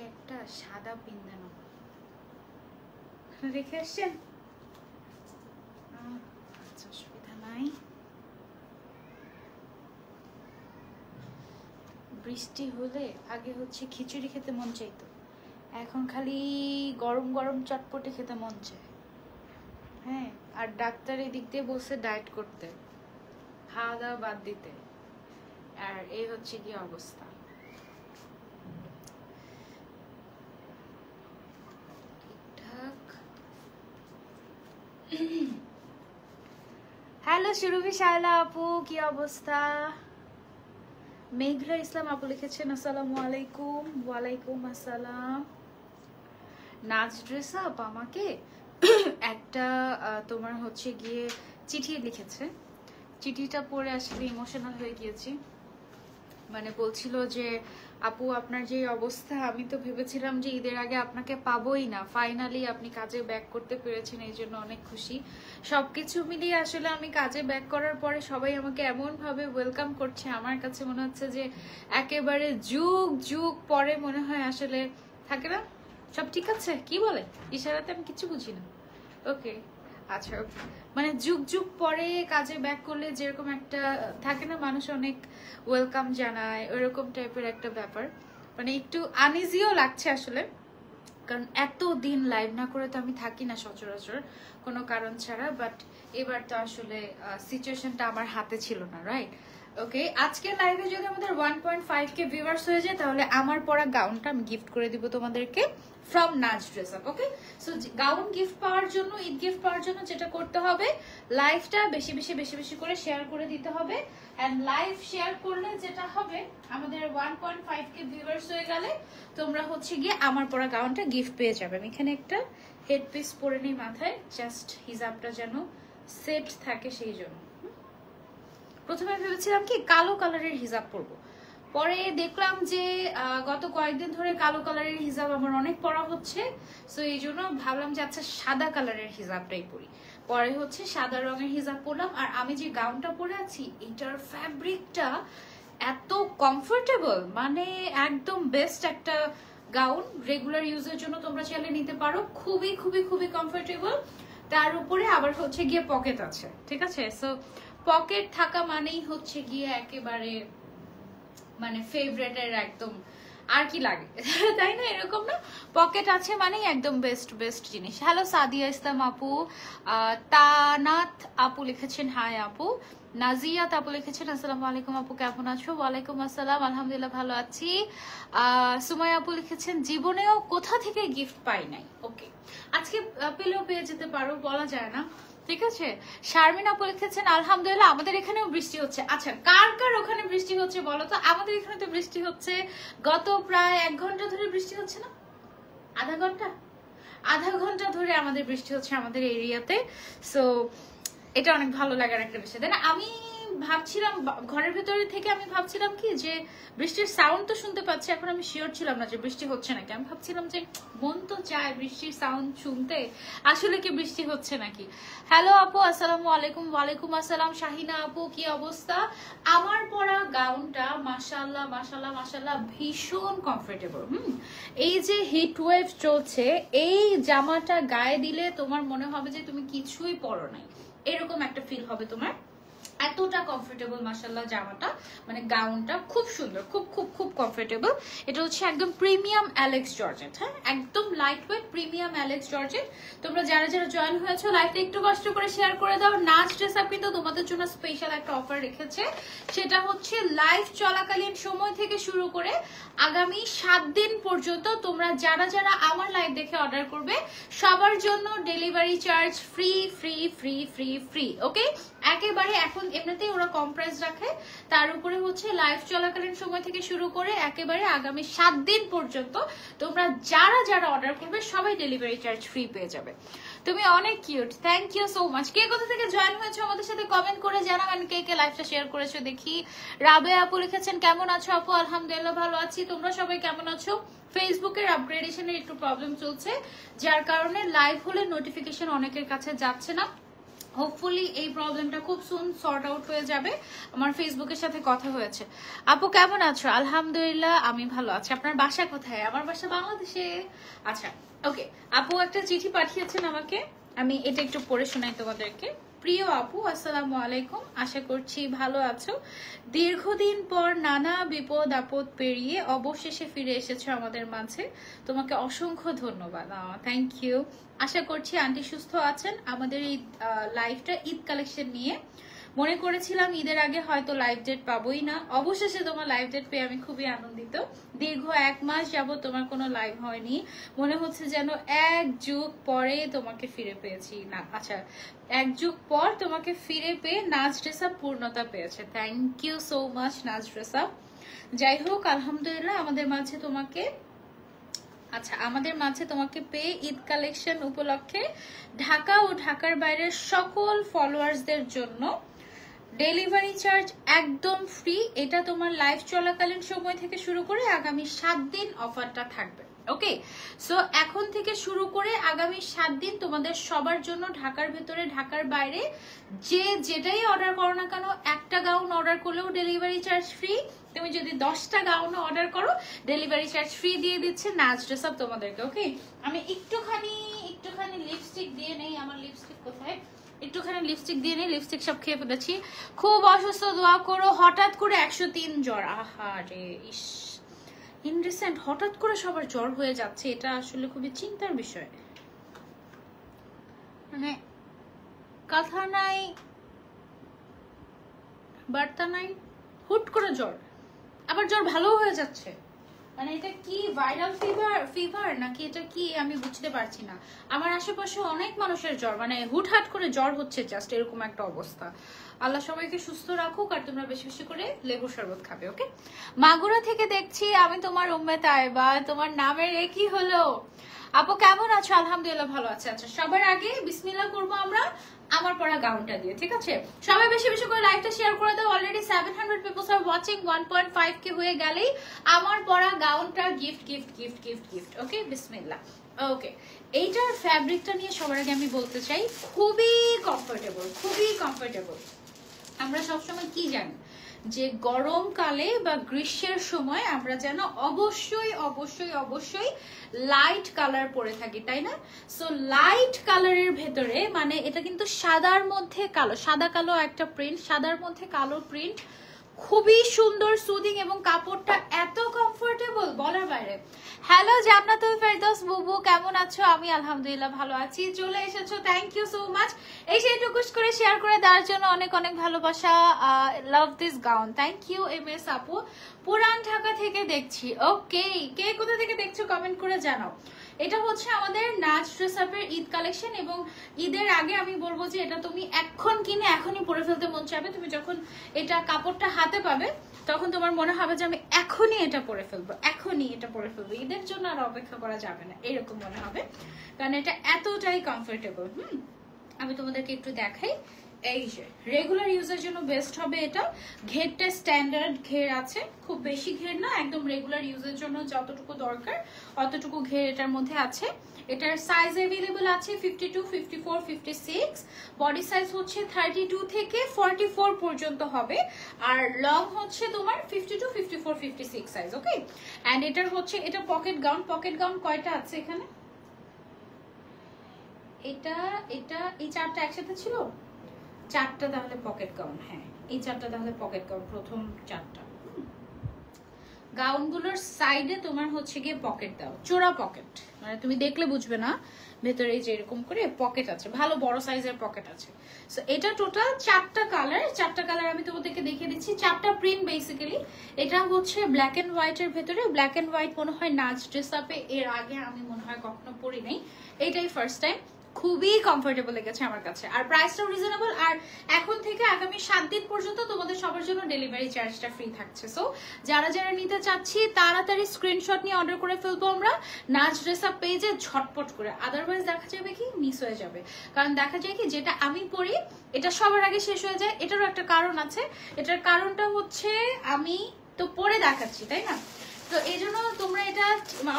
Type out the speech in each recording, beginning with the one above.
আমাকে একটা সাদা পিন দেন রেখে আসছেন আচ্ছা অসুবিধা নাই। বৃষ্টি হলে আগে হচ্ছে খিচুড়ি খেতে মন চাইতো। এখন খালি গরম গরম চটপটে খেতে মন চায়। হ্যাঁ আর ডাক্তার এদিক দিয়ে বসে ডায়েট করতে। খাওয়া দাওয়া বাদ দিতে। আর এই হচ্ছে কি অবস্থা। হ্যালো, সুরভি শায়লা আপু, কি অবস্থা? মেঘলা ইসলাম আপু লিখেছেন, আসসালামু আলাইকুম, ওয়ালাইকুম আসসালাম। নাচ ড্রেস আপ আমাকে একটা তোমার হচ্ছে গিয়ে চিঠি লিখেছে। চিঠিটা পড়ে আসলে ইমোশনাল হয়ে গিয়েছি। মানে বলছিল যে, আপু, আপনার যে অবস্থা, আমি তো ভেবেছিলাম যে ঈদের আগে আপনাকে পাবোই না। ফাইনালি আপনি কাজে ব্যাক করতে পেরেছেন, এই জন্য অনেক খুশি। সবকিছু মিলিয়ে আসলে আমি কাজে ব্যাক করার পরে সবাই আমাকে এমন ভাবে ওয়েলকাম করছে। আমার কাছে মনে হচ্ছে যে, একেবারে যুগ যুগ পরে মনে হয় আসলে, থাকে না? সব ঠিক আছে? কি বলে? ইশারাতে আমি কিছু বুঝি না। ওকে আচ্ছা. মানে যুগ যুগ পরে কাজে ব্যাক করলে যেরকম একটা, থাকে না মানুষ অনেক ওয়েলকাম জানায়, ওরকম টাইপের একটা ব্যাপার। মানে একটু আনইজিও লাগছে আসলে। কারণ এত দিন লাইভ না করে তো আমি থাকি না সচরাচর, কোনো কারণ ছাড়া। বাট এবার তো আসলে সিচুয়েশনটা আমার হাতে ছিল না রাইট ওকে আজকের লাইভে যদি আমাদের one point five K viewers হয়ে যায়, তাহলে আমার পরা গাউনটা আমি গিফট করে দিব তোমাদেরকে ফ্রম নাচ dress up okay so gown gift পাওয়ার জন্য, ঈদ গিফট পাওয়ার জন্য যেটা করতে হবে লাইভটা বেশি বেশি বেশি বেশি করে শেয়ার করে দিতে হবে। অ্যান্ড লাইভ শেয়ার করলে যেটা হবে, আমাদের one point five K viewers হয়ে গেলে তোমরা হচ্ছে গিয়ে আমার পরা গাউনটা গিফট পেয়ে যাবে। আমি এখানে একটা হেড পিস পরে নিই মাথায় জাস্ট হিজাবটা যেন সেট থাকে সেই জন্য? প্রথমে ভেবেছিলাম কি, কালো কালারের হিজাব পরবো। পরে দেখলাম যে গত কয়েকদিন ধরে কালো কালারের হিজাব আমার অনেক পরা হচ্ছে সো এই জন্য ভাবলাম যে আচ্ছা সাদা কালারের হিজাবটাই পরি। পরে হচ্ছে সাদা রঙের হিজাব পরলাম, আর আমি যে গাউনটা পরে আছি, এটার ফ্যাব্রিকটা এত কমফোর্টেবল মানে একদম বেস্ট একটা গাউন। রেগুলার ইউজের জন্য তোমরা চাইলে নিতে পারো, খুবই খুবই খুবই কমফোর্টেবল তার উপরে আবার হচ্ছে গিয়ে পকেট আছে, ঠিক আছে? সো পকেট থাকা মানেই হচ্ছে গিয়ে একেবারে মানে ফেভারেটের একদম আর কি লাগে? তাই না? এরকম না? পকেট আছে মানেই একদম বেস্ট বেস্ট জিনিস। হ্যালো সাদিয়া ইসলাম আপু। তানাত আপু লিখেছেন হাই আপু। নাজিয়াত আপু লিখেছেন আসসালামু আলাইকুম আপু কেমন আছো? ওয়ালাইকুম আসসালাম আলহামদুলিল্লাহ ভালো আছি। আহ, সুমাইয়া আপু লিখেছেন জীবনেও কোথা থেকে গিফট পাই নাই? ওকে আজকে পেলেও পেয়ে যেতে পারো বলা যায় না। ঠিক আছে? শারমিন আপু লিখেছেন, আলহামদুলিল্লাহ, আমাদের এখানেও বৃষ্টি হচ্ছে। আচ্ছা কার কার ওখানে বৃষ্টি হচ্ছে বলো তো? আমাদের এখানে তো বৃষ্টি হচ্ছে। গত প্রায় এক ঘণ্টা ধরে বৃষ্টি হচ্ছে না? আধা ঘণ্টা? আধা ঘণ্টা ধরে আমাদের বৃষ্টি হচ্ছে আমাদের এরিয়াতে। সো এটা অনেক ভালো লাগার একটা বিষয়। তাই না আমি ভাবছিলাম, ঘরের ভেতরে থেকে আমি ভাবছিলাম কি যে বৃষ্টির সাউন্ড তো শুনতে পাচ্ছি, এখন আমি শিওর ছিলাম না যে বৃষ্টি হচ্ছে নাকি। আমি ভাবছিলাম যে মন তো চায় বৃষ্টির সাউন্ড শুনতে, আসলে কি বৃষ্টি হচ্ছে নাকি। হ্যালো আপু, আসসালামু আলাইকুম, ওয়ালাইকুম আসসালাম। শাহিনা আপু, কি অবস্থা? আমার পরা গাউনটা মাশাল্লাহ মাশাল্লাহ মাশাল্লাহ ভীষণ কমফোর্টেবল হুম? এই যে হিট ওয়েভ চলছে, এই জামাটা গায়ে দিলে তোমার মনে হবে যে তুমি কিছুই পরো নাই। এরকম একটা ফিল হবে তোমার। এতটা কমফোর্টেবল মাসাল্লাহ জামাটা মানে গাউনটা খুব সুন্দর, খুব খুব খুব কমফোর্টেবল এটা হচ্ছে একদম প্রিমিয়াম অ্যালেক্স জর্জেট হ্যাঁ? একদম light weight premium Alex georgette তোমরা যারা যারা জয়েন হয়েছো লাইভটা একটু কষ্ট করে শেয়ার করে দাও। নাচ ড্রেস আপ কিন্তু তোমাদের জন্য স্পেশাল একটা অফার রেখেছে। সেটা হচ্ছে লাইভ চলাকালীন সময় থেকে শুরু করে আগামী সাত দিন পর্যন্ত তোমরা যারা যারা আমার লাইভ দেখে অর্ডার করবে, সবার জন্য delivery charge free free free free free okay একেবারে এখন এমনিতেই ওরা কম রাখে। তার উপরে হচ্ছে লাইভ চলাকালীন সময় থেকে শুরু করে একেবারে আগামী সাত দিন পর্যন্ত তোমরা যারা যারা অর্ডার করবে, সবাই ডেলিভারি চার্জ ফ্রি পেয়ে যাবে। তুমি অনেক cute thank you so much কে কোথা থেকে জয়েন হয়েছো আমাদের সাথে কমেন্ট করে জানাবেন কে কে লাইভটা শেয়ার করেছ দেখি। রাবে আপু লিখেছেন, কেমন আছো আপু? আলহামদুলিল্লাহ ভালো আছি। তোমরা সবাই কেমন আছো? ফেসবুকের আপগ্রেডেশনের একটু প্রবলেম চলছে। যার কারণে লাইভ হলে নোটিফিকেশন অনেকের কাছে যাচ্ছে না। হোপফুলি এই প্রবলেমটা খুব সুন সর্ট আউট হয়ে যাবে। আমার ফেসবুকের সাথে কথা হয়েছে। আপু, কেমন আছো? আলহামদুলিল্লাহ, আমি ভালো আছি। আপনার বাসা কোথায়? আমার বাসা বাংলাদেশে। আচ্ছা ওকে আপু একটা চিঠি পাঠিয়েছেন আমাকে। আমি এটা একটু পড়ে শোনাই তোমাদেরকে। প্রিয় আপু, আসসালামু আলাইকুম। আশা করছি ভালো আছো। দীর্ঘদিন পর নানা বিপদ আপদ পেরিয়ে অবশেষে ফিরে এসেছ আমাদের মাঝে। তোমাকে অসংখ্য ধন্যবাদ। থ্যাংক ইউ আশা করছি আন্টি সুস্থ আছেন। আমাদের এই লাইফটা ঈদ কালেকশন নিয়ে। মনে করেছিলাম ঈদের আগে হয়তো লাইভ ডেট পাবোই না। অবশেষে তোমার লাইভ ডেট পেয়ে আমি খুবই আনন্দিত। দীর্ঘ এক মাস যাব তোমার কোনো লাইভ হয়নি। মনে হচ্ছে যেন এক যুগ পরে তোমাকে ফিরে পেয়েছি। না আচ্ছা এক যুগ পর তোমাকে ফিরে পেয়ে নাচ ড্রেস পূর্ণতা পেয়েছে। থ্যাংক ইউ সো মাচ নাচ ড্রেস যাই হোক, আলহামদুলিল্লাহ আমাদের মাঝে তোমাকে আচ্ছা আমাদের মাঝে তোমাকে পেয়ে ঈদ কালেকশন উপলক্ষে ঢাকা ও ঢাকার বাইরের সকল ফলোয়ার্সদের জন্য ডেলিভারি চার্জ একদম ফ্রি এটা তোমার লাইফ চলাকালীন সময় থেকে শুরু করে আগামী সাত দিন অফারটা থাকবে। ওকে সো এখন থেকে শুরু করে আগামী সাত দিন তোমাদের সবার জন্য ঢাকার ভেতরে, ঢাকার বাইরে যে যেটাই অর্ডার করো না কেন, একটা গাউন অর্ডার করলেও ডেলিভারি চার্জ ফ্রি তুমি যদি দশটা গাউন অর্ডার করো ডেলিভারি চার্জ ফ্রি দিয়ে দিচ্ছে নাচ ড্রেস আপ তোমাদেরকে ওকে আমি একটুখানি একটুখানি লিপস্টিক দিয়ে নেই, আমার লিপস্টিক কোথায়? একটুখানি লিপস্টিক দিয়ে নিই লিপস্টিক সব খেয়ে ফেলেছি। খুব অসুস্থ, দোয়া করো, হঠাৎ করে একশো তিন জ্বর। আহা রে, ইস। ইন রিসেন্ট হঠাৎ করে সবার জ্বর হয়ে যাচ্ছে, এটা আসলে খুবই চিন্তার বিষয়। মানে কথা নাই বার্তা নাই, হুট করে জ্বর। আবার জ্বর ভালো হয়ে যাচ্ছে। মানে এটা কি ভাইরাল ফিভার ফিভার নাকি এটা কি আমি বুঝতে পারছি না। আমার আশেপাশে অনেক মানুষের জ্বর মানে হুটহাট করে জ্বর হচ্ছে জাস্ট এরকম একটা অবস্থা। আল্লাহ সবাইকে সুস্থ রাখুক আর তোমরা বেশি বেশি করে লেবু শরবত খাবে, ওকে? মাগুরা থেকে দেখছি আমি তোমার উম্মেত আয়বা তোমার নামের একই হলো? আপু, কেমন আছো? আলহামদুলিল্লাহ ভালো আছে আচ্ছা সবার আগে বিসমিল্লাহ করব আমরা আমার পড়া গাউনটা দিয়ে, ঠিক আছে? সবাই বেশি বেশি করে লাইভটা শেয়ার করে দাও already seven hundred peoples are watching one point five K হয়ে গেলেই আমার পড়া গাউনটা gift gift gift gift gift okay? বিসমিল্লাহ, ওকে। এইটার ফ্যাব্রিকটা নিয়ে সবার আগে আমি বলতে চাই, খুবই কমফোর্টেবল খুবই কমফোর্টেবল আমরা সবসময় কি জানি? যে গরমকালে বা গ্রীষ্মের সময় আমরা যেন অবশ্যই অবশ্যই অবশ্যই লাইট কালার পরে থাকি, তাই না? সো লাইট কালারের ভেতরে মানে এটা কিন্তু সাদার মধ্যে কালো, সাদা কালো একটা প্রিন্ট সাদার মধ্যে কালো প্রিন্ট খুবই সুন্দর সুদিং এবং কাপড়টা এত কমফোর্টেবল বলার বাইরে। হ্যালো জান্নাতুল ফেরদৌস, বুবু, কেমন আছো? আমি আলহামদুলিল্লাহ ভালো আছি। চলে এসেছ থ্যাংক ইউ সো মাচ এই সেই টুকুস করে শেয়ার করে দেওয়ার জন্য অনেক অনেক ভালোবাসা love this gown thank you M S আপু। পুরান ঢাকা থেকে দেখছি। ওকে কে কোথা থেকে দেখছ কমেন্ট করে জানাও। এটা হচ্ছে আমাদের নাচ ড্রেস আপের ঈদ কালেকশন এবং ঈদের আগে আমি বলব যে এটা তুমি এখন কিনে এখনই পরে ফেলতে মন চাইবে। তুমি যখন এটা কাপড়টা হাতে পাবে, তখন তোমার মনে হবে যে আমি এখনই এটা পরে ফেলব, এখনই এটা পরে ফেলব। ঈদের জন্য আর অপেক্ষা করা যাবে না, এরকম মনে হবে। কারণ এটা এতটাই কমফোর্টেবল হুম? আমি তোমাদেরকে একটু দেখাই। এই যে রেগুলার ইউজের জন্য বেস্ট হবে এটা। ঘেরটা স্ট্যান্ডার্ড ঘের আছে, খুব বেশি ঘের না, একদম রেগুলার ইউজের জন্য যতটুকু দরকার, অতটুকু ঘের এটার মধ্যে আছে। এটার সাইজ অ্যাভেলেবল আছে fifty two fifty four fifty six body size হচ্ছে থার্টি টু থেকে ফর্টি ফোর পর্যন্ত হবে। আর লং হচ্ছে তোমার fifty two fifty four fifty six size okay and এটার হচ্ছে, এটা পকেট গাউন পকেট গাউন কয়টা আছে এখানে? এটা এটা, এই চারটা একসাথে ছিল? চারটা তাহলে পকেট গাউন হ্যাঁ এই চারটা তাহলে পকেট গাউন প্রথম চারটা। গাউনগুলোর সাইডে তোমার হচ্ছে গিয়ে পকেট দাও, চোরা পকেট মানে তুমি দেখলে বুঝবে না, ভেতরে যে এরকম করে পকেট আছে, ভালো বড় সাইজের পকেট আছে। এটা টোটাল চারটা কালার চারটা কালার আমি তোমাদেরকে দেখিয়ে দিচ্ছি, চারটা প্রিন্ট বেসিক্যালি এটা হচ্ছে ব্ল্যাক এন্ড হোয়াইটের ভেতরে ব্ল্যাক এন্ড হোয়াইট মনে হয় নাচ ড্রেস আপে এর আগে আমি মনে হয় কখনো পরি নাই এটাই ফার্স্ট টাইম খুবই কমফোর্টেবল লেগেছে আমার কাছে। আর প্রাইসটাও রিজনেবল আর এখন থেকে আগামী সাত দিন পর্যন্ত তোমাদের সবার জন্য ডেলিভারি চার্জটা ফ্রি থাকছে। সো যারা যারা নিতে চাচ্ছি, তাড়াতাড়ি স্ক্রিনশট নিয়ে অর্ডার করে ফেলব আমরা। নাচ ড্রেস আপ পেজে ঝটপট করে। আদারওয়াইজ দেখা যাবে কি মিস হয়ে যাবে। কারণ দেখা যায় কি, যেটা আমি পড়ি, এটা সবার আগে শেষ হয়ে যায়। এটারও একটা কারণ আছে। এটার কারণটা হচ্ছে, আমি তো পরে দেখাচ্ছি, তাই না? তো এই জন্য তোমরা এটা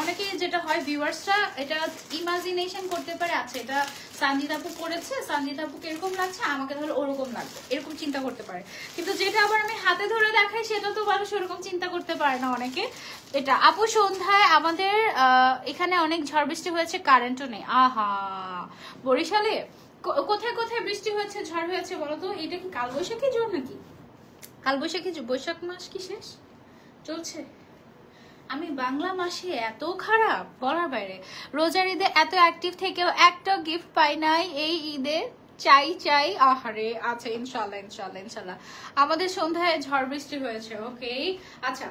অনেকে যেটা হয় ভিউয়ার্সরা এটা ইমাজিনেশন করতে পারে আচ্ছা এটা সানজিদ আপু করেছে, সানজিদ আপুকে এরকম লাগছে, আমাকে ধরো ওরকম লাগবে, এরকম চিন্তা করতে পারে। কিন্তু যেটা আবার আমি হাতে ধরে দেখাই, সেটা তো মানুষ ওরকম চিন্তা করতে পারে না অনেকে। এটা, আপু সন্ধ্যায় আমাদের এখানে অনেক ঝড় বৃষ্টি হয়েছে কারেন্টও নেই। আহা! বরিশালে কোথায় কোথায় বৃষ্টি হয়েছে, ঝড় হয়েছে বলো তো? এটা কি কালবৈশাখী ঝড় নাকি? কালবৈশাখী বৈশাখ মাস কি শেষ? চলছে। আমি বাংলা মাসে এত খারাপ বলার বাইরে। রোজার ঈদে এত অ্যাক্টিভ থেকেও একটা গিফট পাই নাই এই ঈদে। চাই চাই, আহারে আচ্ছা ইনশাল্লাহ ইনশাল্লাহ ইনশাল্লাহ। আমাদের সন্ধ্যায় ঝড় বৃষ্টি হয়েছে ওকে আচ্ছা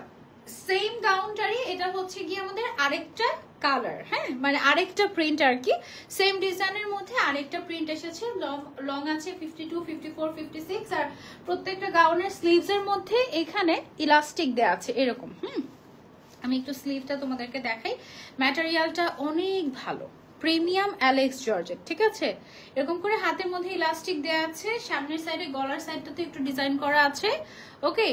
সেম গাউনটারই এটা হচ্ছে গিয়ে আমাদের আরেকটা কালার হ্যাঁ? মানে আরেকটা প্রিন্ট আর কি। সেম ডিজাইনের মধ্যে আরেকটা প্রিন্ট এসেছে লং লং আছে fifty two fifty four fifty six আর প্রত্যেকটা গাউনের স্লিভস এর মধ্যে এখানে ইলাস্টিক দেওয়া আছে, এরকম, হুম? আমি একটু স্লিভটা তোমাদেরকে দেখাই। ম্যাটেরিয়ালটা অনেক ভালো। প্রিমিয়াম অ্যালেক্স জর্জেট ঠিক আছে? এরকম করে হাতের মধ্যে ইলাস্টিক দেওয়া আছে, সামনের সাইডে গলার সাইডটাতে একটু ডিজাইন করা আছে। ওকে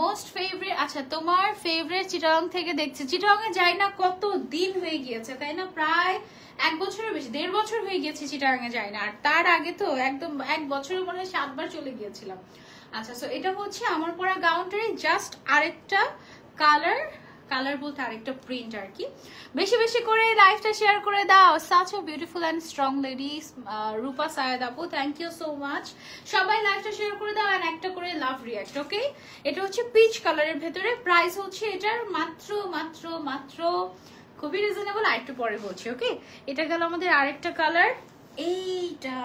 মোস্ট ফেভারিট আচ্ছা তোমার ফেভারিট চিটাং থেকে দেখছি। চিটাং এ যাই না, কত দিন হয়ে গিয়েছে, তাই না? প্রায় এক বছরের বেশি, দেড় বছর হয়ে গিয়েছে চিটাং এ যাই না। আর তার আগে তো একদম এক বছরের মনে হয় সাতবার চলে গিয়েছিলাম। আচ্ছা সো এটা হচ্ছে আমার পরা গাউনটারই জাস্ট আরেকটা কালার কালার বলতে আরেকটা প্রিন্ট আর কি বেশি বেশি করে লাইফটা শেয়ার করে দাও। Such a beautiful and strong lady Rupa Sayed আপু থ্যাংক ইউ সো মাচ সবাই লাইফটা শেয়ার করে দাও অ্যান্ড একটা করে লাভ রিয়াক্ট ওকে এটা হচ্ছে পিচ কালারের ভেতরে। প্রাইস হচ্ছে এটার মাত্র মাত্র মাত্র খুবই রিজনেবল আর একটু পরে বলছি ওকে এটা গেল আমাদের আরেকটা কালার এইটা,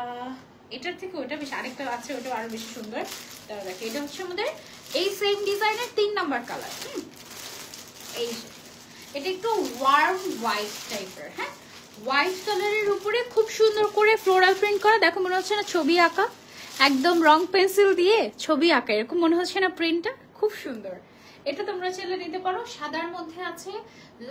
এটার থেকে ওটা বেশি, আরেকটা আছে ওটা আরও বেশি সুন্দর। দেখে, এটা হচ্ছে আমাদের এই সেম ডিজাইনের তিন নাম্বার কালার হুম? এই। এটা একটু ওয়ার্ম হোয়াইট টাইপের হ্যাঁ? হোয়াইট কালারের উপরে খুব সুন্দর করে ফ্লোরাল প্রিন্ট করা। দেখো, মনে হচ্ছে না ছবি আঁকা। একদম রং পেন্সিল দিয়ে ছবি আঁকা। এরকম মনে হচ্ছে না প্রিন্টটা খুব সুন্দর। এটা তোমরা চাইলে নিতে পারো। সাদার মধ্যে আছে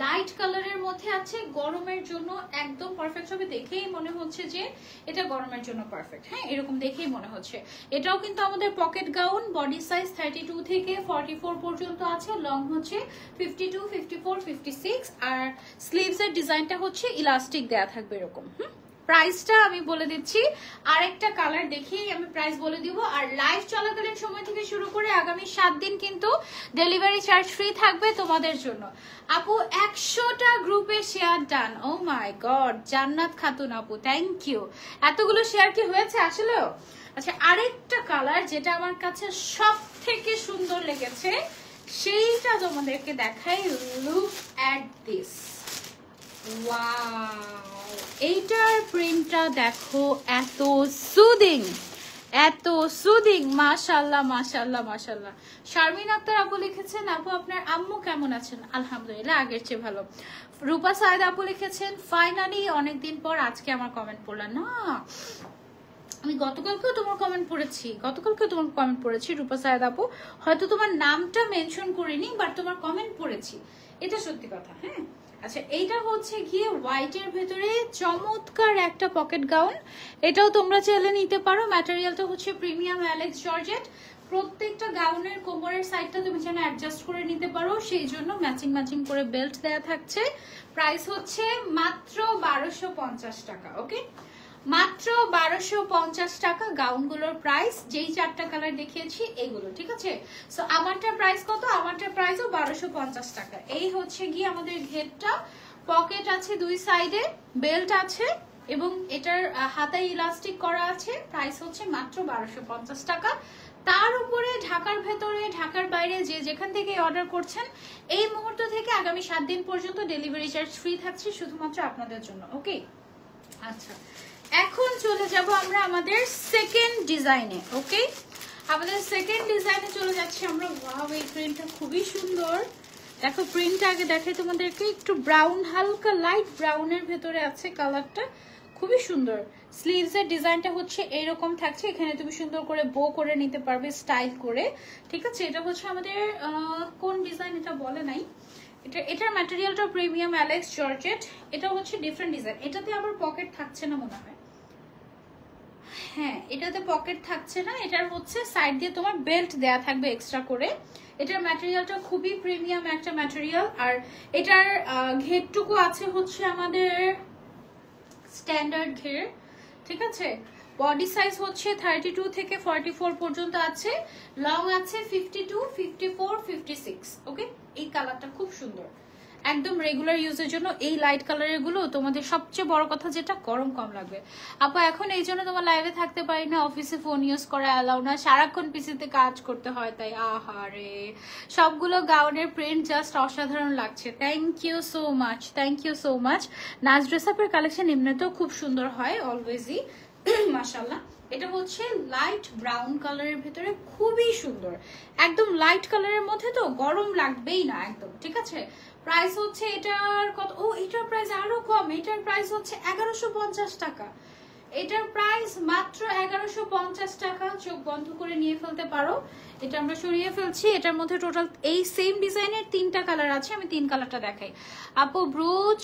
লাইট কালারের মধ্যে আছে। গরমের জন্য একদম পারফেক্ট হবে দেখেই মনে হচ্ছে যে এটা গরমের জন্য পারফেক্ট হ্যাঁ এরকম দেখেই মনে হচ্ছে। এটাও কিন্তু আমাদের pocket gown body size thirty two থেকে ফর্টি ফোর পর্যন্ত আছে। লং হচ্ছে fifty two fifty four fifty six আর স্লিভস এর ডিজাইনটা হচ্ছে ইলাস্টিক দেয়া থাকবে এরকম। হুম? প্রাইসটা আমি বলে দিচ্ছি। আরেকটা কালার দেখিয়ে আমি প্রাইস বলে দিব। আর লাইভ চলাকালীন সময় থেকে শুরু করে আগামী সাত দিন কিন্তু ডেলিভারি চার্জ ফ্রি থাকবে তোমাদের জন্য। আপু, একশোটা গ্রুপে শেয়ার ডান ও মাই গড জান্নাত খাতুন আপু থ্যাংক ইউ এতগুলো শেয়ার কি হয়েছে আসলেও? আচ্ছা আরেকটা কালার যেটা আমার কাছে সব থেকে সুন্দর লেগেছে, সেইটা তোমাদেরকে দেখাই। লুক অ্যাট দিস ওয়াও এইটার প্রিন্টটা দেখো, এত সুদিং এত সুদিং মাশাল্লাহ মাশাল্লাহ মাশাল্লাহ শারমিন আক্তার আপু লিখেছেন, আপু, আপনার আম্মু কেমন আছেন? আলহামদুলিল্লাহ, আগের চেয়ে ভালো। রূপা সায়দ আপু লিখেছেন ফাইনালি অনেকদিন পর আজকে আমার কমেন্ট পড়লাম। না, আমি গতকালকেও তোমার কমেন্ট পড়েছি, গতকালকেও তোমার কমেন্ট পড়েছি, রূপা সায়দ আপু। হয়তো তোমার নামটা মেনশন করিনি বাট তোমার কমেন্ট পড়েছি। এটা সত্যি কথা হ্যাঁ? আচ্ছা এইটা হচ্ছে গিয়ে হোয়াইটের ভেতরে চমৎকার একটা পকেট গাউন এটাও তোমরা চাইলে নিতে পারো। ম্যাটেরিয়ালটা হচ্ছে প্রিমিয়াম অ্যালেক্স জর্জেট প্রত্যেকটা গাউনের কোমরের সাইডটা তুমি যেন অ্যাডজাস্ট করে নিতে পারো। সেই জন্য ম্যাচিং ম্যাচিং করে বেল্ট দেয়া থাকছে। প্রাইস হচ্ছে মাত্র বারোশো টাকা ওকে মাত্র বারোশো পঞ্চাশ টাকা গাউনগুলোর প্রাইস যেই চারটা কালার দেখিয়েছি, এগুলো, ঠিক আছে? সো আমারটা প্রাইস কত? আমারটার প্রাইসও বারোশো পঞ্চাশ টাকা। এই হচ্ছে গিয়ে আমাদের ঘেরটা। পকেট আছে দুই সাইডে বেল্ট আছে, এবং এটার হাতায় ইলাস্টিক করা আছে। প্রাইস হচ্ছে মাত্র বারোশো পঞ্চাশ টাকা। তার উপরে ঢাকার ভেতরে, ঢাকার বাইরে যে যেখান থেকে অর্ডার করছেন, এই মুহূর্ত থেকে আগামী সাত দিন পর্যন্ত ডেলিভারি চার্জ ফ্রি থাকছে শুধুমাত্র আপনাদের জন্য ওকে আচ্ছা। এখন চলে যাব আমরা আমাদের সেকেন্ড ডিজাইনে ওকে আমাদের সেকেন্ড ডিজাইনে চলে যাচ্ছি আমরা। ওয়াও এই প্রিন্টটা খুবই সুন্দর। দেখো প্রিন্টটা আগে দেখে তোমাদেরকে। একটু ব্রাউন হালকা লাইট ব্রাউনের ভেতরে আছে কালারটা খুবই সুন্দর। স্লিভস এর ডিজাইনটা হচ্ছে এরকম থাকছে। এখানে তুমি সুন্দর করে বো করে নিতে পারবে স্টাইল করে। ঠিক আছে? এটা হচ্ছে আমাদের কোন ডিজাইন এটা বলে নাই। এটা, এটার ম্যাটেরিয়ালটা প্রিমিয়াম অ্যালেক্স জর্জেট এটা হচ্ছে ডিফারেন্ট ডিজাইন এটাতে আবার পকেট থাকছে না মনে হয়। হ্যাঁ এটাতে পকেট থাকছে না, এটার হচ্ছে সাইড দিয়ে তোমার বেল্ট দেয়া থাকবে এক্সট্রা করে। এটার ম্যাটেরিয়ালটা খুবই প্রিমিয়াম একটা ম্যাটেরিয়াল আর এটার ঘেরটুকু আছে হচ্ছে আমাদের স্ট্যান্ডার্ড ঘের, ঠিক আছে? বডি সাইজ হচ্ছে থার্টি টু থেকে ফর্টি ফোর পর্যন্ত আছে লং আছে fifty two fifty four fifty six okay এই কালারটা খুব সুন্দর। একদম রেগুলার ইউজের জন্য এই লাইট কালারেরগুলো তোমাদের সবচেয়ে বড় কথা যেটা গরম কম লাগবে। আপা, এখন এই জন্য তোমার লাইভে থাকতে পারি না অফিসে ফোন ইউজ করা অ্যালাউ না, সারাক্ষণ পিসিতে কাজ করতে হয় তাই আহারে। সবগুলো গাউনের প্রিন্ট জাস্ট অসাধারণ লাগছে। Thank you so much thank you so much নাচ ড্রেস আপের কালেকশন এমনিতেও খুব সুন্দর হয় অলওয়েজই মাসাল্লাহ এটা হচ্ছে লাইট ব্রাউন কালারের ভেতরে খুবই সুন্দর। একদম লাইট কালারের মধ্যে তো গরম লাগবেই না একদম, ঠিক আছে? প্রাইস হচ্ছে এটার কত? ও, এটার প্রাইস আরও কম। এটার প্রাইস হচ্ছে এগারোশো পঞ্চাশ টাকা। এটার প্রাইস মাত্র এগারোশো পঞ্চাশ টাকা। চোখ বন্ধ করে নিয়ে ফেলতে পারো। এটা আমরা সরিয়ে ফেলছি। এটার মধ্যে টোটাল এই সেম ডিজাইনের তিনটা কালার আছে। আমি তিন কালারটা দেখাই। আপু ব্রুজ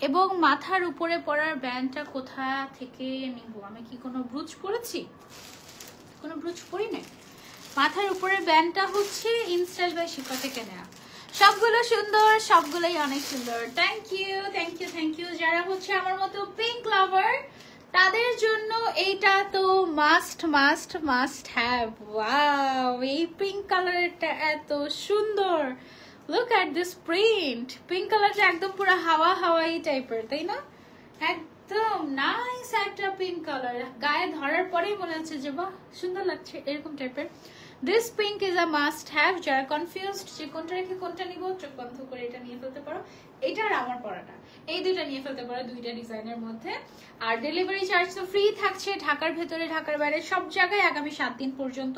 এবং মাথার উপরে পড়ার ব্যান্ডটা কোথা থেকে নিব? আমি কি কোনো ব্রুজ পরেছি? কোনো ব্রুজ পরি না মাথার উপরে ব্যান্ডটা হচ্ছে ইনস্টাইল বাই শিপা থেকে নেওয়া সবগুলো সুন্দর, সবগুলোই অনেক সুন্দর। Thank you thank you thank you যারা হচ্ছে আমার মতো পিঙ্ক লাভার তাদের জন্য এইটা তো must must must have wow এই পিঙ্ক কালারটা এত সুন্দর। Look at this print pink কালারটা একদম পুরো হাওয়া হাওয়াই টাইপের তাই না? একদম নাইস একটা পিঙ্ক কালার গায়ে ধরার পরেই মনে হচ্ছে যে, বাহ, সুন্দর লাগছে। এরকম টাইপের this pink is a must have যারা কনফিউজড যে কোনটা রেখে কোনটা নিব, চোখ বন্ধ করে এটা নিয়ে ফেলতে পারো। এটা আর আমার পড়াটা। এই দুইটা নিয়ে ফেলতে পারো, দুইটা ডিজাইনের মধ্যে। আর ডেলিভারি চার্জ তো ফ্রি থাকছে, ঢাকার ভেতরে, ঢাকার বাইরে, সব জায়গায় আগামী সাত দিন পর্যন্ত।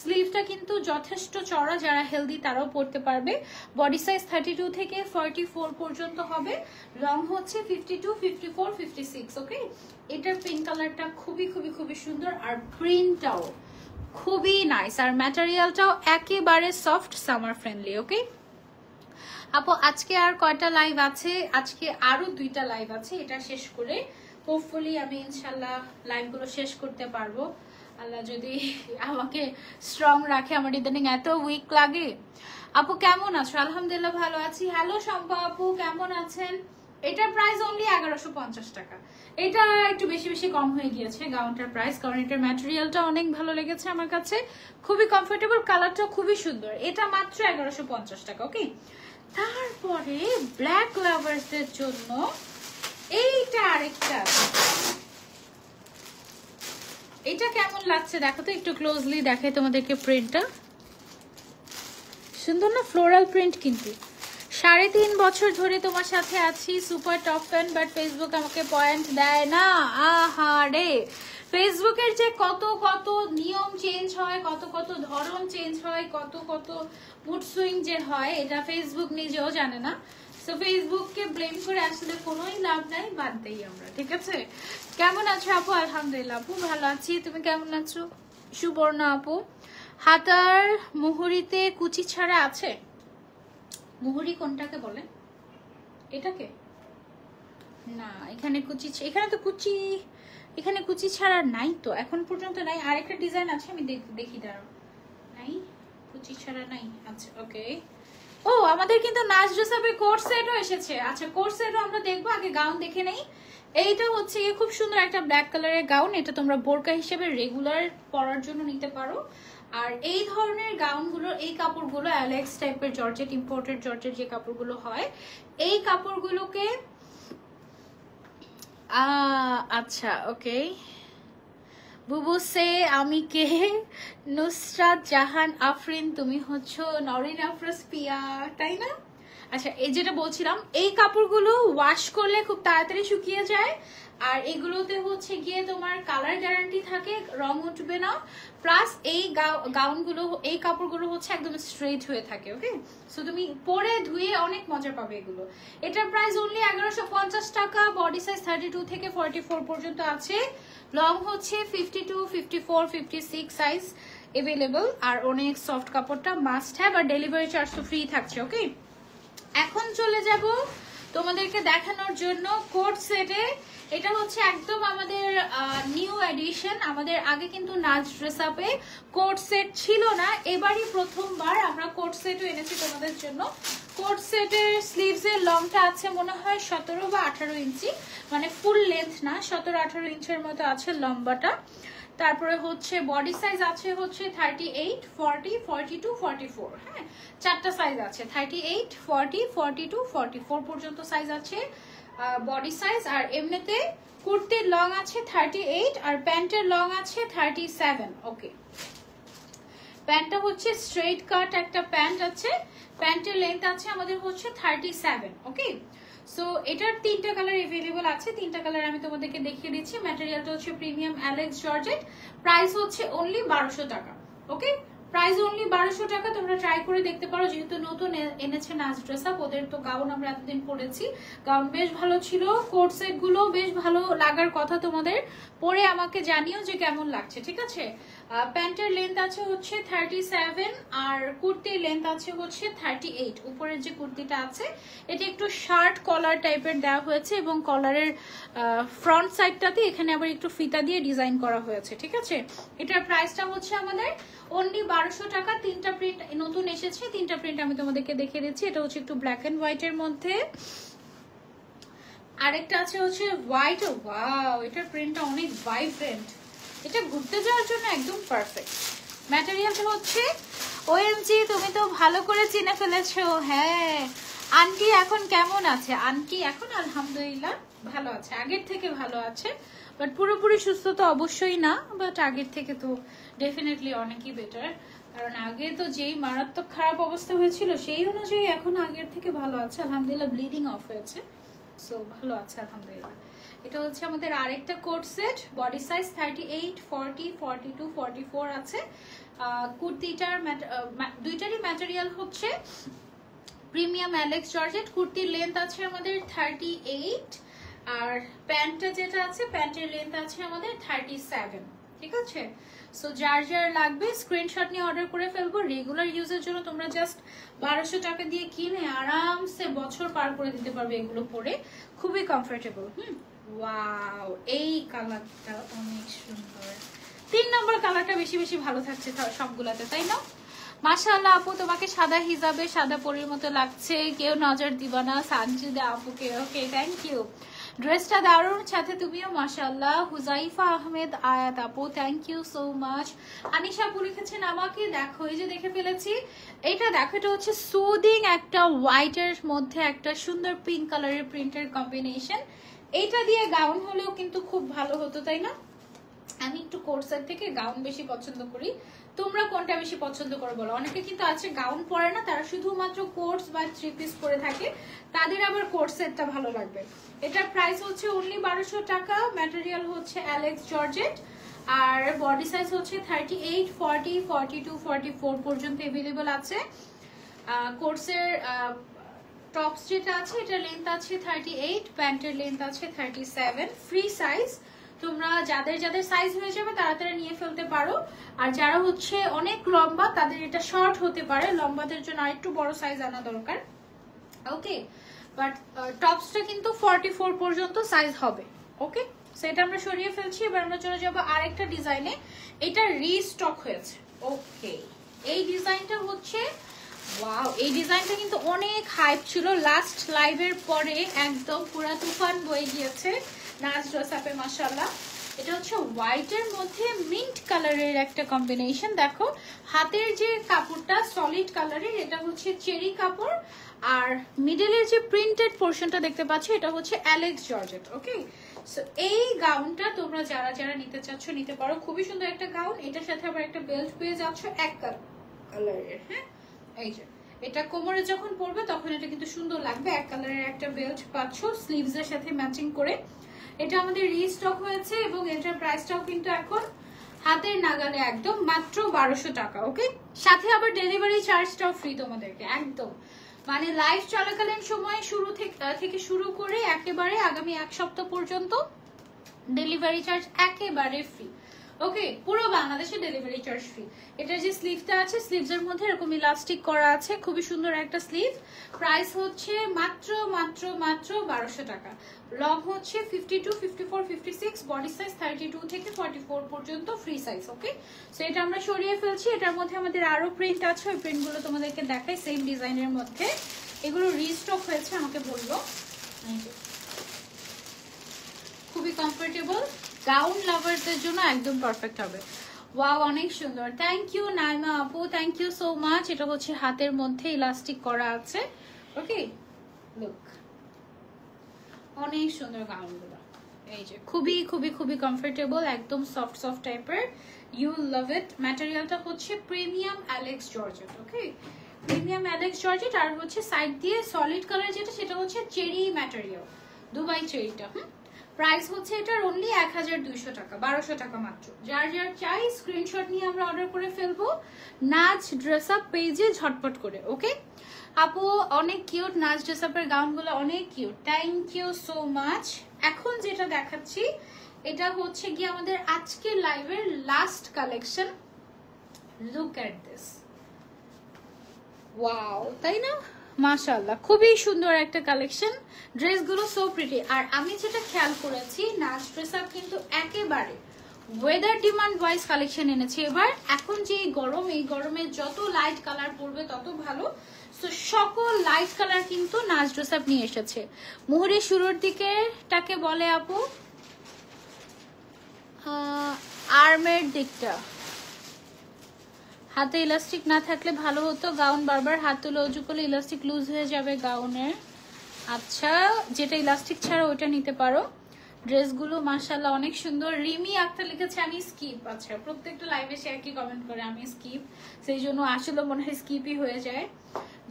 স্লিভটা কিন্তু যথেষ্ট চড়া যারা হেলদি তারাও পড়তে পারবে। বডি সাইজ থার্টি টু থেকে ফর্টি ফোর পর্যন্ত হবে। লং হচ্ছে fifty two fifty four fifty six okay এটার পিঙ্ক কালারটা খুবই খুবই খুবই সুন্দর। আর প্রিন্টটাও খুবই নাইস আর ম্যাটেরিয়ালটাও একেবারে সফট সামার ফ্রেন্ডলি ওকে আপু, আজকে আর কয়টা লাইভ আছে? আজকে আরও দুইটা লাইভ আছে, এটা শেষ করে হোপফুলি আমি ইনশাল্লাহ লাইভগুলো শেষ করতে পারব। আল্লাহ যদি আমাকে স্ট্রং রাখে, আমার ইদানিং এত উইক লাগে। আপু, কেমন আছো? আলহামদুলিল্লাহ ভালো আছি। হ্যালো শম্পা আপু, কেমন আছেন? এটার প্রাইস অনলি এগারোশো পঞ্চাশ টাকা। এটা একটু বেশি বেশি কম হয়ে গিয়েছে গাউনটার প্রাইস কারণ এটার ম্যাটেরিয়ালটা অনেক ভালো লেগেছে আমার কাছে। খুবই কমফোর্টেবল কালারটা খুবই সুন্দর। এটা মাত্র এগারোশো পঞ্চাশ টাকা ওকে তারপরে ব্ল্যাক লাভার্সদের জন্য এইটা আরেকটা। এটা কেমন লাগছে দেখো তো, একটু ক্লোজলি দেখে তোমাদেরকে প্রিন্টটা সুন্দর না ফ্লোরাল প্রিন্ট কিন্তু? সাড়ে তিন বছর ধরে তোমার সাথে আছি super top fan but Facebook আমাকে পয়েন্ট দেয় না। আহা রে। ফেসবুকের যে কত কত নিয়ম চেঞ্জ হয়, কত কত ধরন চেঞ্জ হয়, কত কত মুড সুইং যে হয়, এটা ফেসবুক নিজেও জানে না। তো ফেসবুককে ব্লেম করে আসলে কোনোই লাভ নাই, বাদ দেই আমরা, ঠিক আছে? কেমন আছো আপু? আলহামদুলিল্লাহ, আপু ভালো আছি। তুমি কেমন আছো? সুবর্ণা আপু, হাতার মুহুরিতে কুচি ছাড়া আছে? মুহুরি কোনটাকে বলে? এটাকে? না, এখানে কুচি এখানে তো কুচি, এখানে কুচি ছাড়া নাই তো, এখন পর্যন্ত নাই। আরেকটা ডিজাইন আছে, আমি দেখি দাঁড়াও। নাই? কুচি ছাড়া নাই? আচ্ছা ওকে ও, আমাদের কিন্তু নাচ ড্রেসাপে কোর্স সেটও এসেছে। আচ্ছা কোর্স সেটও আমরা দেখব, আগে গাউন দেখে নেই। এইটা হচ্ছে খুব সুন্দর একটা ব্ল্যাক কালারের গাউন এটা তোমরা বোরকা হিসেবে রেগুলার পরার জন্য নিতে পারো। আর এই ধরনের গাউনগুলো, এই কাপড়গুলো অ্যালেক্স টাইপের জর্জেট ইম্পোর্টেড জর্জেট যে কাপড়গুলো হয়, এই কাপড়গুলোকে আচ্ছা ওকে বুবু সে আমি কে নুসরাত জাহান, আফরিন, তুমি হচ্ছ নরিন আফরোজ পিয়া, তাই না? আচ্ছা এই যেটা বলছিলাম, এই কাপড়গুলো ওয়াশ করলে খুব তাড়াতাড়ি শুকিয়ে যায় আর এগুলোতে হচ্ছে গিয়ে তোমার কালার গ্যারান্টি থাকে রং উঠবে না প্লাস এই গাউনগুলো এই কাপড়গুলো হচ্ছে একদম স্ট্রেট হয়ে থাকে ওকে সো তুমি পরে ধুয়ে অনেক মজা পাবে এগুলো। এটার প্রাইস অনলি এগারোশো পঞ্চাশ টাকা বডি সাইজ থার্টি টু থেকে ফর্টি ফোর পর্যন্ত আছে। লং হচ্ছে fifty two fifty four fifty six size available আর অনেক সফট কাপড়টা মাস্ট হ্যাভ আর ডেলিভারি চার্জ তো ফ্রি থাকছে ওকে এখন চলে যাব তোমাদেরকে দেখানোর জন্য কোট সেটে এটা হচ্ছে একদম আমাদের নিউ এডিশন আমাদের আগে কিন্তু নাচ ড্রেস আপে কোট সেট ছিল না, এবারই প্রথমবার আমরা কোট সেটও এনেছি তোমাদের জন্য। কোট সেটের স্লিভস এর লংটা আছে মনে হয় সতেরো বা আঠারো ইঞ্চি মানে ফুল লেন্থ না, সতেরো আঠারো ইঞ্চের মতো আছে লম্বাটা। তারপরে হচ্ছে বডি সাইজ আছে হচ্ছে thirty eight forty forty two forty four হ্যাঁ? চারটা সাইজ আছে thirty eight forty forty two forty four পর্যন্ত সাইজ আছে বডি সাইজ আর এমনিতে কুর্তির লং আছে থার্টি এইট আর প্যান্টের লং আছে থার্টি সেভেন ওকে প্যান্টটা হচ্ছে স্ট্রেট কাট একটা প্যান্ট আছে, প্যান্টের লেন্থ আছে আমাদের হচ্ছে থার্টি সেভেন ওকে সো এটার তিনটা কালার এভেলেবল আছে। তিনটা কালার আমি তোমাদেরকে দেখিয়ে দিচ্ছি। ম্যাটেরিয়ালটা হচ্ছে প্রিমিয়াম অ্যালেক্স জর্জেট প্রাইস হচ্ছে অনলি বারোশো টাকা ওকে প্রাইস অনলি বারোশো টাকা, তোমরা ট্রাই করে দেখতে পারো। যেহেতু নতুন এনেছে নাচ ড্রেস আপ ওদের তো গাউন আমরা এতদিন পরেছি। গাউন বেশ ভালো ছিল কোট সেটগুলো বেশ ভালো লাগার কথা তোমাদের। পরে আমাকে জানিও যে কেমন লাগছে, ঠিক আছে? প্যান্টের লেন্থ আছে হচ্ছে থার্টি সেভেন আর কুর্তির লেন্থ আছে হচ্ছে থার্টি এইট উপরের যে কুর্তিটা আছে, এটা একটু শার্ট কলার টাইপের দেওয়া হয়েছে এবং কলারের ফ্রন্ট সাইডটাতে এখানে আবার একটু ফিতা দিয়ে ডিজাইন করা হয়েছে, ঠিক আছে? এটার প্রাইসটা হচ্ছে আমাদের অনলি বারোশো টাকা। তিনটা প্রিন্ট নতুন এসেছে, তিনটা প্রিন্ট আমি তোমাদেরকে দেখে দিচ্ছি। এটা হচ্ছে একটু ব্ল্যাক অ্যান্ড হোয়াইটের মধ্যে। আরেকটা আছে হচ্ছে হোয়াইট ওয়াও এটার প্রিন্টটা অনেক ভাইব্রেন্ট এটা ঘুরতে যাওয়ার জন্য একদম পারফেক্ট ম্যাটেরিয়ালটা হচ্ছে ওএমজি তুমি তো ভালো করে চিনে ফেলেছো। হ্যাঁ। আন্টি এখন কেমন আছে? আন্টি এখন আলহামদুলিল্লাহ ভালো আছে। আগের থেকে ভালো আছে। বাট পুরোপুরি সুস্থ তো অবশ্যই না বাট আগের থেকে তো ডেফিনেটলি অনেকই বেটার কারণ আগে তো যেই মারাত্মক খারাপ অবস্থা হয়েছিল, সেই অনুযায়ী এখন আগের থেকে ভালো আছে। আলহামদুলিল্লাহ ব্লিডিং অফ হয়েছে। সো ভালো আছে, আলহামদুলিল্লাহ। এটা হচ্ছে আমাদের আরেকটা coat set. Body size thirty eight forty forty two forty four আছে কুর্তিটার দুইটারই ম্যাটেরিয়াল হচ্ছে। প্রিমিয়াম অ্যালেক্স জর্জেট, কুর্তির লেন্থ আছে আমাদের থার্টি এইট আর প্যান্টটা যেটা আছে, প্যান্টের লেন্থ আছে আমাদের থার্টি সেভেন ঠিক আছে? সো যার যার লাগবে স্ক্রিনশট নিয়ে অর্ডার করে ফেলব। রেগুলার ইউজের জন্য তোমরা জাস্ট বারোশো টাকা দিয়ে কিনে আরামসে বছর পার করে দিতে পারবে এগুলো পরে। খুবই কমফোর্টেবল হুম? ওয়াও এই কালারটা অনেক সুন্দর। তিন নম্বর কালারটা বেশি বেশি ভালো থাকছে সবগুলাতে, তাই না? মাশাআল্লাহ আপু, তোমাকে সাদা হিসাবে সাদা পরির মতো লাগছে। কেউ নজর দিবা না, সানজিদা আপুকে ওকে থ্যাংক ইউ ড্রেসটা দারুণ, সাথে তুমিও, মাশাআল্লাহ। হুজাইফা আহমেদ, আয়াত আপু thank you so much Anisha আপু লিখেছেন, আমাকে দেখো, এই যে দেখে ফেলেছি। এটা দেখো, এটা হচ্ছে সুদিং একটা হোয়াইটের মধ্যে একটা সুন্দর পিঙ্ক কালারের প্রিন্টের কম্বিনেশন এইটা দিয়ে গাউন হলেও কিন্তু খুব ভালো হতো, তাই না? আমি একটু কোর্সের থেকে গাউন বেশি পছন্দ করি। তোমরা কোনটা বেশি পছন্দ করো বলো? অনেকে কিন্তু আছে গাউন পরে না, তারা শুধুমাত্র কোর্স বা থ্রি পিস পরে থাকে। তাদের আবার কোর্সেরটা ভালো লাগবে। এটার প্রাইস হচ্ছে অনলি বারোশো টাকা ম্যাটেরিয়াল হচ্ছে অ্যালেক্স জর্জেট আর বডি সাইজ হচ্ছে thirty eight forty forty two forty four পর্যন্ত এভেলেবল আছে কোর্সের টপস যেটা আছে এটা লেন্থ আছে থার্টি এইট প্যান্টের লেন্থ আছে থার্টি সেভেন ফ্রি সাইজ তোমরা যাদের যাদের সাইজ হয়ে যাবে তারা তাড়াতাড়ি নিয়ে ফেলতে পারো। আর যারা হচ্ছে অনেক লম্বা, তাদের এটা শর্ট হতে পারে। লম্বাদের জন্য আরেকটু বড় সাইজ আনা দরকার। ওকে বাট টপসটা কিন্তু ফর্টি ফোর পর্যন্ত সাইজ হবে। ওকে সেটা আমরা সরিয়ে ফেলছি। এবার আমরা চলে যাব আরেকটা ডিজাইনে এটা রিস্টক হয়েছে। ওকে এই ডিজাইনটা হচ্ছে ওয়াও এই ডিজাইনটা কিন্তু অনেক হাইপ ছিল। লাস্ট লাইভের পরে একদম পুরা তুফান বয়ে গিয়েছে নাচ ড্রেসআপে মাসাল্লাহ এটা হচ্ছে হোয়াইটের মধ্যে মিন্ট কালারের একটা কম্বিনেশন দেখো, হাতের যে কাপড়টা সলিড কালারের এটা হচ্ছে চেরি কাপড়। আর মিডলের যে প্রিন্টেড পোর্শনটা দেখতে পাচ্ছ, এটা হচ্ছে অ্যালেক্স জর্জেট ওকে সো এই গাউনটা তোমরা যারা যারা নিতে চাচ্ছ, নিতে পারো। খুবই সুন্দর একটা গাউন এটার সাথে আবার একটা বেল্ট পেয়ে যাচ্ছ এক কালারের হ্যাঁ? এই যে, এটা কোমরে যখন পরবে তখন এটা কিন্তু সুন্দর লাগবে। এক কালারের একটা বেল্ট পাচ্ছ স্লিভস এর সাথে ম্যাচিং করে। এটা আমাদের রিস্টক হয়েছে এবং এটার প্রাইসটাও কিন্তু এখন হাতের নাগালে একদম, মাত্র বারোশো টাকা ওকে সাথে আবার ডেলিভারি চার্জটাও ফ্রি তোমাদেরকে, একদম। মানে লাইভ চলাকালীন সময় শুরু থেকে শুরু করে একেবারে আগামী এক সপ্তাহ পর্যন্ত ডেলিভারি চার্জ একেবারে ফ্রি ওকে, পুরো ডেলিভারি চার্জ যে স্লিভটা আছে স্লিভসের মধ্যে করা আছে, খুবই সুন্দর একটা স্লিভ প্রাইস হচ্ছে মাত্র মাত্র মাত্র বারোশো টাকা। লং হচ্ছে fifty two fifty four fifty six body size thirty two থেকে ফোর পর্যন্ত ফ্রি সাইজ ওকে এটা আমরা সরিয়ে ফেলছি। এটার মধ্যে আমাদের আরও প্রিন্ট আছে। ওই প্রিন্টগুলো তোমাদেরকে দেখাই সেম ডিজাইনের মধ্যে। এগুলো রিস্টক হয়েছে, আমাকে বলল। খুবই কমফোর্টেবল গাউন লাভারদের জন্য একদম পারফেক্ট হবে। ওয়াও অনেক সুন্দর। থ্যাংক ইউ নাইমা আপু থ্যাংক ইউ সো মাচ এটা হচ্ছে হাতের মধ্যে ইলাস্টিক করা আছে। ওকে লুক অনেক সুন্দর গাউনগুলো। এই যে, খুবই খুবই খুবই কমফোর্টেবল একদম সফট সফট টাইপের ইউ লাভ ইট ম্যাটেরিয়ালটা হচ্ছে premium Alex georgette okay premium Alex georgette আর হচ্ছে সাইড দিয়ে সলিড কালার যেটা, সেটা হচ্ছে চেরি ম্যাটেরিয়াল দুবাই চেরিটা হুম? প্রাইস হচ্ছে এটার অনলি এক হাজার দুইশো টাকা, বারোশো টাকা মাত্র। যার যার চাই স্ক্রিনশট নিয়ে আমরা অর্ডার করে ফেলব। নাচ ড্রেস আপ পেজে ঝটপট করে ওকে আপু, অনেক কিউট নাচ ড্রেস আপের গাউনগুলো অনেক cute thank you so much এখন যেটা দেখাচ্ছি, এটা হচ্ছে গিয়ে আমাদের আজকের লাইভের last collection look at this wow তাই না? মাশাল্লাহ খুবই সুন্দর একটা কালেকশন ড্রেসগুলো সো প্রিটি আর আমি যেটা খেয়াল করেছি, নাচ ড্রেস আপ কিন্তু একেবারে ওয়েদার ডিমান্ড ওয়াইজ কালেকশন এনেছি। এবার এখন যে গরম, এই গরমে যত লাইট কালার পড়বে তত ভালো। তো সকল লাইট কালার কিন্তু নাচ ড্রেস আপ নিয়ে এসেছে। মুহুরের শুরুর দিকে টাকে বলে আপু? আর্মের দিকটা। হাতে ইলাস্টিক না থাকলে ভালো হতো। গাউন বারবার হাত তুলে উঁচু করলে ইলাস্টিক লুজ হয়ে যাবে গাউনের। আচ্ছা যেটা ইলাস্টিক ছাড়া ওইটা নিতে পারো। ড্রেসগুলো মাশাল্লাহ অনেক সুন্দর। রিমি আক্তার লিখেছে, আমি স্কিপ আচ্ছা প্রত্যেকটা লাইভে সে একই কমেন্ট করে, আমি স্কিপ সেই জন্য আসলে মনে হয় স্কিপই হয়ে যায়।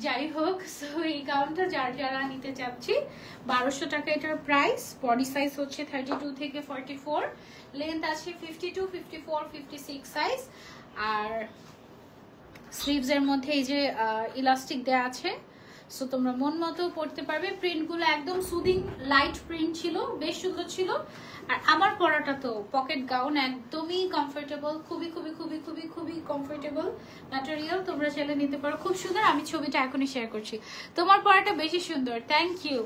যাই হোক সো এই গাউনটা যার যারা নিতে চাচ্ছি, বারোশো টাকা এটার প্রাইস বডি সাইজ হচ্ছে থার্টি টু থেকে ফর্টি ফোর লেন্থ আছে fifty two fifty four fifty six size আর স্লিভস এর মধ্যে এই যে ইলাস্টিক দেয়া আছে। সো তোমরা মন মতো পড়তে পারবে। প্রিন্টগুলো একদম সুদিং লাইট প্রিন্ট ছিল, বেশ সুন্দর ছিল। আর আমার পরাটা তো পকেট গাউন একদমই কমফোর্টেবল খুবই খুবই খুবই খুবই খুবই কমফোর্টেবল ম্যাটেরিয়াল তোমরা চাইলে নিতে পারো। খুব সুন্দর। আমি ছবিটা এখনই শেয়ার করছি। তোমার পরাটা বেশি সুন্দর। থ্যাংক ইউ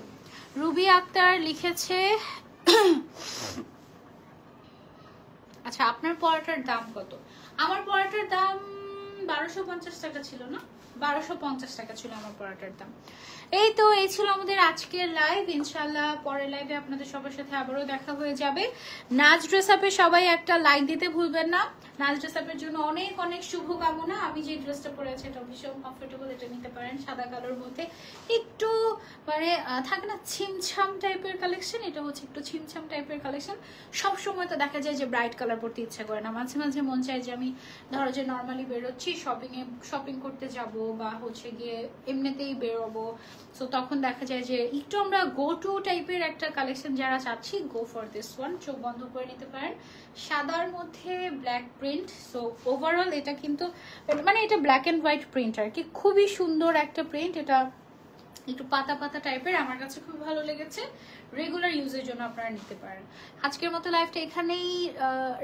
রুবি আক্তার লিখেছে আচ্ছা আপনার পরাটার দাম কত? আমার পরাটার দাম বারোশো পঞ্চাশ টাকা ছিল না? বারোশো পঞ্চাশ টাকা ছিল আমার পরোটার দাম। এই তো, এই ছিল আমাদের আজকের লাইভ ইনশাল্লাহ পরের লাইভে আপনাদের সবার সাথে আবারও দেখা হয়ে যাবে। নাচ ড্রেস আপে সবাই একটা লাইক দিতে ভুলবেন না। নাচ ড্রেস আপের জন্য অনেক অনেক শুভকামনা। আমি যে ড্রেসটা পরে আছি, এটা ভীষণ কমফোর্টেবল এটা নিতে পারেন সাদা কালোর মধ্যে। একটু মানে থাকে না, ছিমছাম টাইপের কালেকশন এটা হচ্ছে একটু ছিমছাম টাইপের কালেকশন সবসময় তো দেখা যায় যে ব্রাইট কালার পরতে ইচ্ছা করে না। মাঝে মাঝে মন চায় যে আমি, ধরো যে নর্মালি বেরোচ্ছি শপিং এ শপিং করতে যাব বা হচ্ছে গিয়ে এমনিতেই বেরোবো। সো তখন দেখা যায় যে একটু আমরা গো টু টাইপের একটা কালেকশন যারা চাচ্ছি গো ফর দিস ওয়ান চোখ বন্ধ করে নিতে পারেন। সাদার মধ্যে ব্ল্যাক প্রিন্ট সো ওভারঅল এটা কিন্তু মানে এটা ব্ল্যাক অ্যান্ড হোয়াইট প্রিন্ট আর কি। খুবই সুন্দর একটা প্রিন্ট এটা একটু পাতা পাতা টাইপের, আমার কাছে খুব ভালো লেগেছে। রেগুলার ইউজের জন্য আপনারা নিতে পারেন। আজকের মতো লাইফটা এখানেই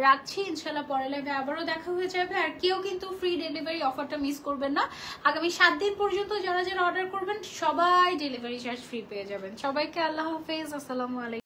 রাখছি। ইনশাল্লাহ পরের লাইভে আবারও দেখা হয়ে যাবে। আর কেউ কিন্তু ফ্রি ডেলিভারি অফারটা মিস করবেন না। আগামী সাত দিন পর্যন্ত যারা যারা অর্ডার করবেন, সবাই ডেলিভারি চার্জ ফ্রি পেয়ে যাবেন। সবাইকে আল্লাহ হাফেজ। আসসালামু আলাইকুম।